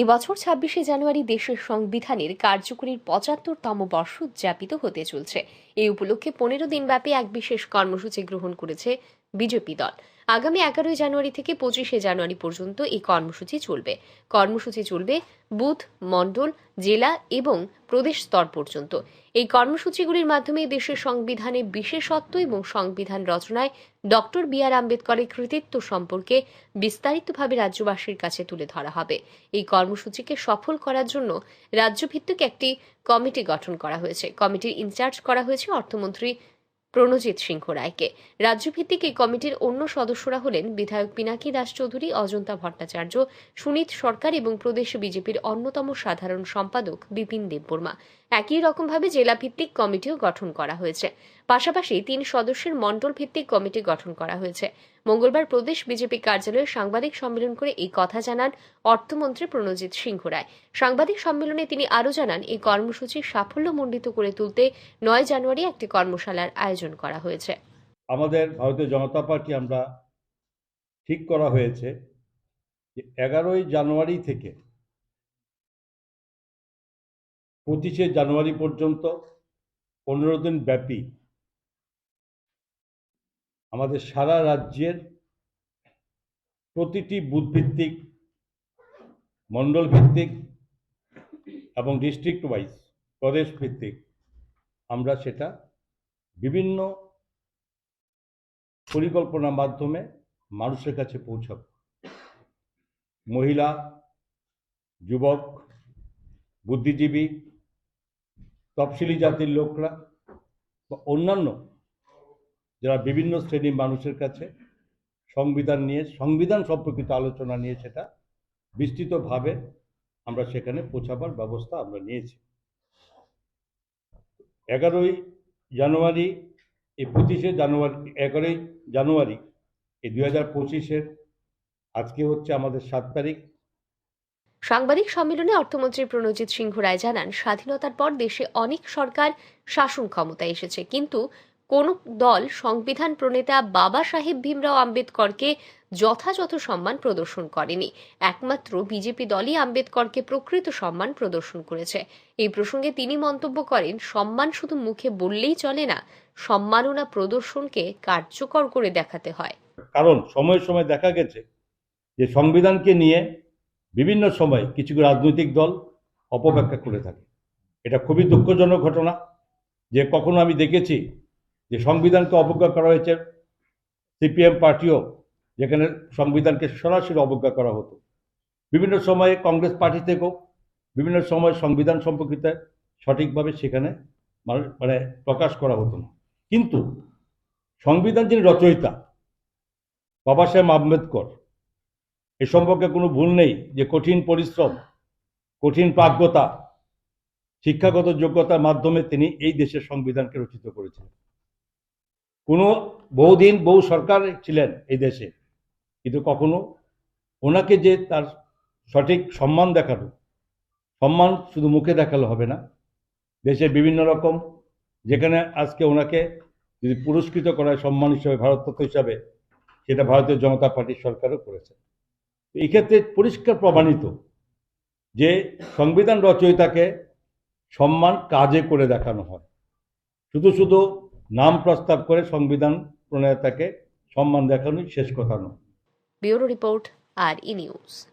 এবছর ছাব্বিশে জানুয়ারি দেশের সংবিধানের কার্যকরীর পঁচাত্তরতম বর্ষ উদযাপিত হতে চলছে। এই উপলক্ষে পনেরো দিনব্যাপী এক বিশেষ কর্মসূচি গ্রহণ করেছে বিজেপি দল। আগামী এগারোই জানুয়ারি থেকে পঁচিশে জানুয়ারি পর্যন্ত এই কর্মসূচি চলবে। কর্মসূচি চলবে বুথ, মণ্ডল, জেলা এবং প্রদেশ স্তর পর্যন্ত। এই কর্মসূচিগুলির মাধ্যমে দেশের সংবিধানে বিশেষত্ব এবং সংবিধান রচনায় ডক্টর বি আর আম্বেদকরের কৃতিত্ব সম্পর্কে বিস্তারিতভাবে রাজ্যবাসীর কাছে তুলে ধরা হবে। এই কর্মসূচিকে সফল করার জন্য রাজ্যভিত্তিক একটি কমিটি গঠন করা হয়েছে। কমিটির ইনচার্জ করা হয়েছে অর্থমন্ত্রী প্রণজিৎ সিংহ রায়কে। রাজ্যভিত্তিক এই কমিটির অন্য সদস্যরা হলেন বিধায়ক পিনাকি দাস চৌধুরী অজন্তা ভট্টাচার্য, সুনীত সরকার এবং প্রদেশ বিজেপির অন্যতম সাধারণ সম্পাদক বিপিন দেববর্মা। একই রকমভাবে জেলাভিত্তিক কমিটিও গঠন করা হয়েছে। পাশাপাশি তিন সদস্যের মণ্ডল ভিত্তিক কমিটি গঠন করা হয়েছে। মঙ্গলবার প্রদেশ বিজেপি কার্যালয়ে সাংবাদিক সম্মেলন করে এই কথা জানান অর্থমন্ত্রী প্রণজিৎ সিংহ রায়। সাংবাদিক সম্মেলনে তিনি আরও জানান, এই কর্মসূচি সাফল্যমণ্ডিত করে তুলতে নয় জানুয়ারি একটি কর্মশালার আয়োজন করা হয়েছে। আমাদের ভারতীয় জনতা পার্টি আমরা ঠিক করা হয়েছে যে এগারোই জানুয়ারি থেকে পঁচিশে জানুয়ারি পর্যন্ত পনেরো দিন ব্যাপী আমাদের সারা রাজ্যের প্রতিটি বুথভিত্তিক মণ্ডল ভিত্তিক এবং ডিস্ট্রিক্ট ওয়াইজ প্রদেশ ভিত্তিক আমরা সেটা বিভিন্ন পরিকল্পনার মাধ্যমে মানুষের কাছে পৌঁছাব। মহিলা, যুবক, বুদ্ধিজীবী, তফসিলি জাতির লোকরা বা অন্যান্য যারা বিভিন্ন শ্রেণির মানুষের কাছে সংবিধান নিয়ে, সংবিধান সম্পর্কিত আলোচনা নিয়ে সেটা বিস্তৃতভাবে আমরা সেখানে পৌঁছাবার ব্যবস্থা আমরা নিয়েছি। এগারোই জানুয়ারি, এই পঁচিশে জানুয়ারি, এগারোই জানুয়ারি, এই দুই হাজার পঁচিশের আজকে হচ্ছে আমাদের সাত তারিখ। সাংবাদিক সম্মেলনে অর্থমন্ত্রী প্রণজিৎ সিংহ রায় জানান, স্বাধীনতার পর দেশে অনেক সরকার শাসন ক্ষমতায় এসেছে, কিন্তু কোন দল সংবিধান প্রণেতা বাবা সাহেব ভীমরাও আম্বেদকরকে যথাযথ সম্মান প্রদর্শন করেনি। একমাত্র বিজেপি দলই আম্বেদকরকে প্রকৃত সম্মান প্রদর্শন করেছে। এই প্রসঙ্গে তিনি মন্তব্য করেন, সম্মান শুধু মুখে বললেই চলে না, সম্মাননা প্রদর্শনকে কার্যকর করে দেখাতে হয়। কারণ সময়ে সময় দেখা গেছে যে সংবিধানকে নিয়ে বিভিন্ন সময় কিছু রাজনৈতিক দল অপব্যাখ্যা করে থাকে। এটা খুবই দুঃখজনক ঘটনা। যে কখনো আমি দেখেছি যে সংবিধানকে অবজ্ঞা করা হয়েছে, সিপিএম পার্টিও যেখানে সংবিধানকে সরাসরি অবজ্ঞা করা হতো। বিভিন্ন সময়ে কংগ্রেস পার্টি থেকেও, বিভিন্ন সময় সংবিধান সম্পর্কিত সঠিকভাবে সেখানে মানে প্রকাশ করা হতো না। কিন্তু সংবিধান যিনি রচয়িতা, বাবা সাহেব আম্বেদকর, এ সম্পর্কে কোনো ভুল নেই যে কঠিন পরিশ্রম, কঠিন প্রাজ্ঞতা, শিক্ষাগত যোগ্যতার মাধ্যমে তিনি এই দেশের সংবিধানকে রচিত করেছিলেন। কোনো বহুদিন বহু সরকার ছিলেন এই দেশে, কিন্তু কখনো ওনাকে যে তার সঠিক সম্মান দেখানো সম্মান শুধু মুখে দেখালে হবে না দেশের বিভিন্ন রকম, যেখানে আজকে ওনাকে যদি পুরস্কৃত করা হয় সম্মান হিসাবে ভারতরত্ন হিসাবে, সেটা ভারতীয় জনতা পার্টির সরকারও করেছে। এই ক্ষেত্রে পরিষ্কার প্রমাণিত যে সংবিধান রচয়িতাকে সম্মান কাজে করে দেখানো হয়। শুধু শুধু নাম প্রস্তাব করে সংবিধান প্রণেতাকে সম্মান দেখানোই শেষ কথা নয়। ব্যুরো রিপোর্ট আর ই নিউজ।